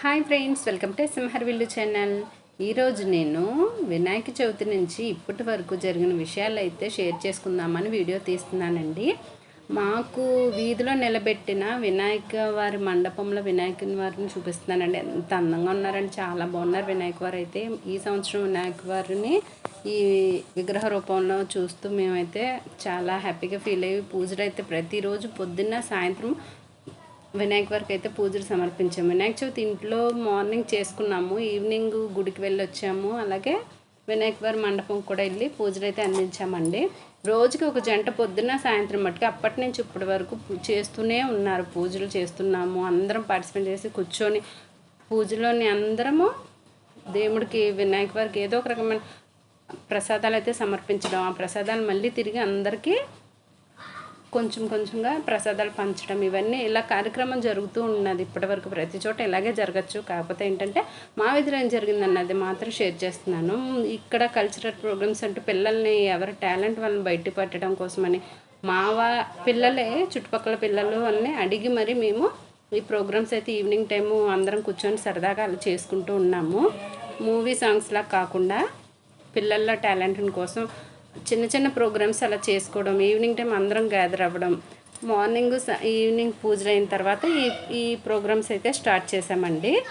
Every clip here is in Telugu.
హాయ్ ఫ్రెండ్స్ వెల్కమ్ టు సింహర్విల్లు ఛానల్. ఈరోజు నేను వినాయక చవితి నుంచి ఇప్పటి వరకు జరిగిన విషయాలు అయితే షేర్ చేసుకుందామని వీడియో తీస్తున్నానండి. మాకు వీధిలో నిలబెట్టిన వినాయక వారి మండపంలో వినాయకుని వారిని చూపిస్తున్నానండి. ఎంత అందంగా ఉన్నారండి చాలా బాగున్నారు వినాయక వారు అయితే. ఈ సంవత్సరం వినాయక వారిని ఈ విగ్రహ రూపంలో చూస్తూ మేమైతే చాలా హ్యాపీగా ఫీల్ అయ్యి పూజలు అయితే ప్రతిరోజు పొద్దున్న సాయంత్రం వినాయక వారికి అయితే పూజలు సమర్పించాము. వినాయక చవితి ఇంట్లో మార్నింగ్ చేసుకున్నాము. ఈవినింగ్ గుడికి వెళ్ళి వచ్చాము అలాగే వినాయక వారి మండపం కూడా వెళ్ళి పూజలు అయితే అందించామండి. రోజుకి ఒక జంట పొద్దున్న సాయంత్రం మట్టుకు అప్పటి నుంచి ఇప్పటి వరకు చేస్తూనే ఉన్నారు. పూజలు చేస్తున్నాము. అందరం పార్టిసిపేట్ చేసి కూర్చొని పూజలోని అందరము దేవుడికి వినాయక వారికి ఏదో ఒక రకమైన ప్రసాదాలు అయితే సమర్పించడం. ఆ ప్రసాదాలు మళ్ళీ తిరిగి అందరికీ కొంచెం కొంచెంగా ప్రసాదాలు పంచడం ఇవన్నీ ఇలా కార్యక్రమం జరుగుతూ ఉన్నది ఇప్పటివరకు ప్రతి చోట ఇలాగే జరగచ్చు. కాకపోతే ఏంటంటే మా విధిలో ఏం జరిగిందన్నది మాత్రం షేర్ చేస్తున్నాను. ఇక్కడ కల్చరల్ ప్రోగ్రామ్స్ అంటూ పిల్లల్ని ఎవరి టాలెంట్ వాళ్ళని బయట పెట్టడం కోసమని మా వా పిల్లలే చుట్టుపక్కల పిల్లలు వాళ్ళని అడిగి మరి మేము ఈ ప్రోగ్రామ్స్ అయితే ఈవినింగ్ టైము అందరం కూర్చొని సరదాగా అలా చేసుకుంటూ ఉన్నాము. మూవీ సాంగ్స్లా కాకుండా పిల్లల టాలెంట్ కోసం చిన్న చిన్న ప్రోగ్రామ్స్ అలా చేసుకోవడం ఈవినింగ్ టైం అందరం గ్యాదర్ అవ్వడం మార్నింగ్ స- ఈవినింగ్ పూజలు అయిన తర్వాత ఈ ఈ ప్రోగ్రామ్స్ అయితే స్టార్ట్ చేసామండి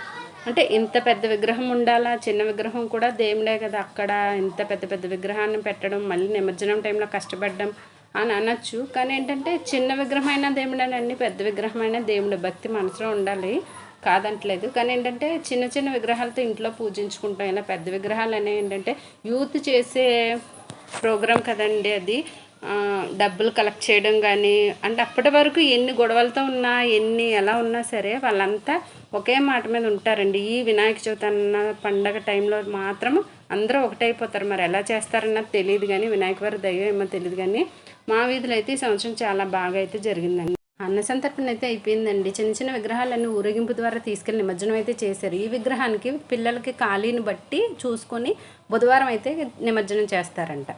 అంటే ఇంత పెద్ద విగ్రహం ఉండాలా? చిన్న విగ్రహం కూడా దేవుడే కదా అక్కడ. ఇంత పెద్ద పెద్ద విగ్రహాన్ని పెట్టడం మళ్ళీ నిమజ్జనం టైంలో కష్టపడడం అని అనొచ్చు. కానీ ఏంటంటే చిన్న విగ్రహమైన దేవుడేనండి పెద్ద విగ్రహమైన దేవుడు భక్తి మనసులో ఉండాలి. కాదంటలేదు. కానీ ఏంటంటే చిన్న చిన్న విగ్రహాలతో ఇంట్లో పూజించుకుంటాం. ఇలా పెద్ద విగ్రహాలు అనేవి ఏంటంటే యూత్ చేసే ప్రోగ్రాం కదండి అది. డబ్బులు కలెక్ట్ చేయడం కానీ అంటే అప్పటి వరకు ఎన్ని గొడవలతో ఉన్నా ఎన్ని ఎలా ఉన్నా సరే వాళ్ళంతా ఒకే మాట మీద ఉంటారండి. ఈ వినాయక చవితి అన్న పండగ టైంలో మాత్రం అందరూ ఒకటైపోతారు. మరి ఎలా చేస్తారన్నది తెలియదు కానీ వినాయక వారి దయ్యం ఏమో తెలియదు కానీ మా వీధిలో అయితే ఈ సంవత్సరం చాలా బాగా అయితే జరిగిందండి. అన్న సంతర్పణ అయితే అయిపోయిందండి. చిన్న చిన్న విగ్రహాలన్నీ ఊరేగింపు ద్వారా తీసుకెళ్ళి నిమజ్జనం అయితే చేశారు. ఈ విగ్రహానికి పిల్లలకి ఖాళీని బట్టి చూసుకొని బుధవారం అయితే నిమజ్జనం చేస్తారంట.